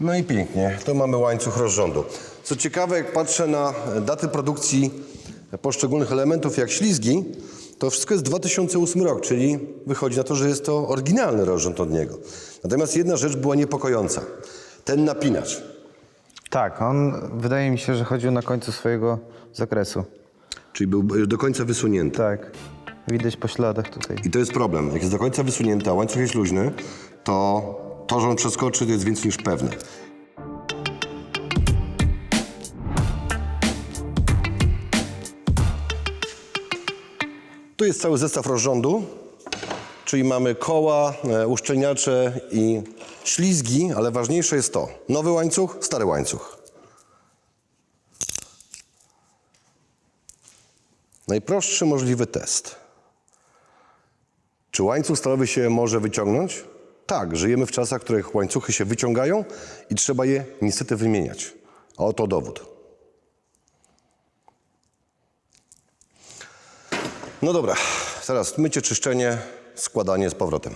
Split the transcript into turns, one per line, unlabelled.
No i pięknie, to mamy łańcuch rozrządu. Co ciekawe, jak patrzę na daty produkcji poszczególnych elementów, jak ślizgi, to wszystko jest 2008 rok, czyli wychodzi na to, że jest to oryginalny rozrząd od niego. Natomiast jedna rzecz była niepokojąca. Ten napinacz.
Tak, on wydaje mi się, że chodził na końcu swojego zakresu.
Czyli był do końca wysunięty.
Tak, widać po śladach tutaj.
I to jest problem. Jak jest do końca wysunięty, a łańcuch jest luźny, to to, że on przeskoczy, to jest więcej niż pewne. Tu jest cały zestaw rozrządu, czyli mamy koła, e, uszczelniacze i ślizgi, ale ważniejsze jest to. Nowy łańcuch, stary łańcuch. Najprostszy możliwy test. Czy łańcuch stalowy się może wyciągnąć? Tak, żyjemy w czasach, w których łańcuchy się wyciągają i trzeba je niestety wymieniać. A oto dowód. No dobra, teraz mycie, czyszczenie, składanie z powrotem.